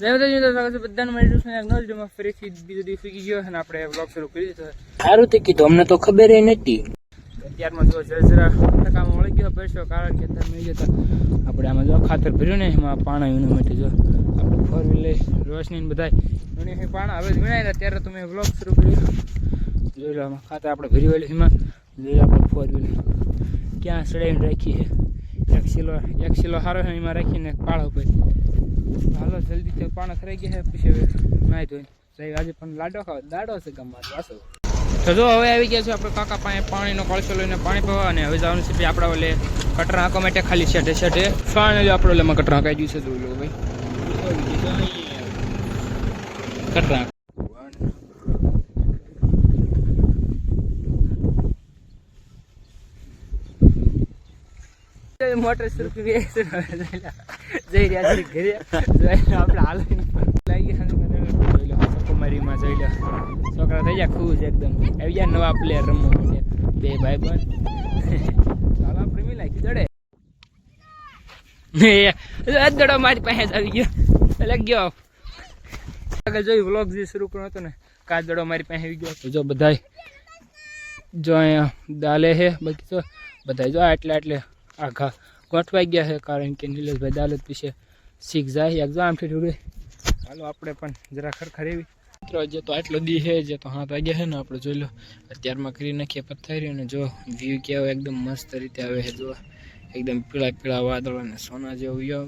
સ્વાગત છે બધાને મારી ટ્યુશન એક નવા વિડીયોમાં ફરીથી બીજો દિવસ ગયો અને આપણે બ્લોગ શરૂ કરી દીધો. સારું તે કીધું અમને તો ખબર નથી અત્યારમાં જો જરા જરા ટકામાં વળી ગયો પૈસો કારણ કે તમે જતા આપણે આમાં જો ખાતર ભર્યું ને એમાં પાણા એનું માટે જો આપણે ફોર વ્હીલ રોશની ને બધા એની પાણા હવે જ ગણાય ત્યારે તમે બ્લોગ શરૂ કર્યો. જોઈ લો આમાં ખાતર આપણે ભરી વળ્યું એમાં. જોઈ લો આપણે ફોર વ્હીલર ક્યાં ચડાવીને રાખી છે? એક સિલો એક સિલો સારો છે એમાં રાખીને પાળો ઉપર. હાલો તો પાણા ખરાઈ ગયા પછી હવે નાઈ ધોઈને સાહેબ આજે પણ લાડો ખાવ દાડો છે ગામમાં વાસો તો જો હવે આવી ગયા છે આપણે કાકા પાસે પાણીનો કળશો લઈને પાણી પીવા અને હવે જવાનું છે આપણા ઓલે કટરા હાંકવા માટે ખાલી છેટે છેટે ફાઇનલી આપણે ઓલેમાં કટરા હાંકાઈ ગયું છે, જોઈ લો ભાઈ. કટરા મોટર સુરખી જઈ રહ્યા છે ઘરે. આપણે હાલ લાગી કુમારીમાં જોઈ લો છોકરા થઈ ગયા ખુશ એકદમ. આવી ગયા નવા પ્લેયર રમવા માટે. બે ભાઈ બંધ ચાલો આપણે મિલ નાખી જડે. દડો મારી પાસે જ આવી ગયો. એટલે ગયો આગળ જોયું વ્લોગ જે શરૂ કર્યો હતો ને, કાચ દડો મારી પાસે આવી ગયો. તો જો બધાય, જો અહીંયા દાલે હે બાકી તો બધા જો આટલે આટલે આખા ગોઠવાઈ ગયા છે, કારણ કે નિલેશભાઈ દાલત વિશે શીખ જાય એક્ઝામથી થોડી. હાલો, આપણે પણ જરા ખરખર એવી. મિત્રો જે તો આટલો દી છે જે તો હાથ વાગ્યા છે ને, આપણે જોઈ લો. અત્યારમાં કરી નાખીએ પથ્થરી અને જો વ્યૂ કેવો એકદમ મસ્ત રીતે આવે છે જો એકદમ પીળા પીળા વાદળ અને સોના જેવું વ્યૂ